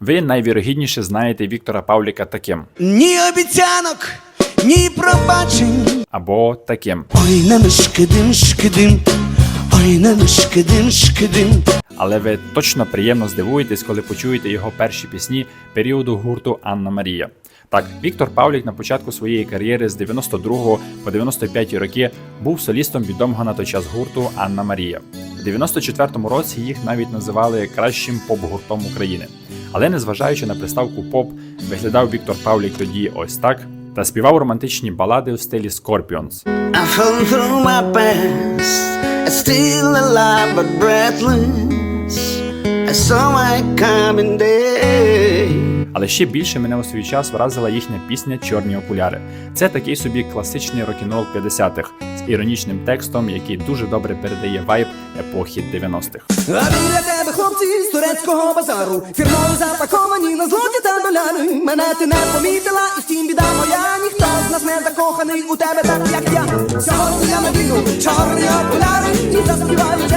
Ви найвірогідніше знаєте Віктора Павліка таким Ні обіцянок, ні пробачень. або таким. Ой, на шкидим, шкидим, ой, на шкидим, шкидим. Але ви точно приємно здивуєтесь, коли почуєте його перші пісні періоду гурту Анна Марія. Так, Віктор Павлік на початку своєї кар'єри з 92 по 95 роки був солістом відомого на той час гурту Анна Марія. У 94 році їх навіть називали кращим поп-гуртом України. Але незважаючи на приставку поп, виглядав Віктор Павлік тоді ось так та співав романтичні балади у стилі Scorpions. Але ще більше мене у свій час вразила їхня пісня Чорні окуляри. Це такий собі класичний рок-н-рол 50-х з іронічним текстом, який дуже добре передає вайб епохи 90-х. А біля тебе хлопці з турецького базару. Фірмою запаковані на злоті та доляри Мене ти не помітила, і втім біда моя. Ніхто з нас не закоханий у тебе так, як я. Сьогодні я надіну чорні окуляри І заспіваю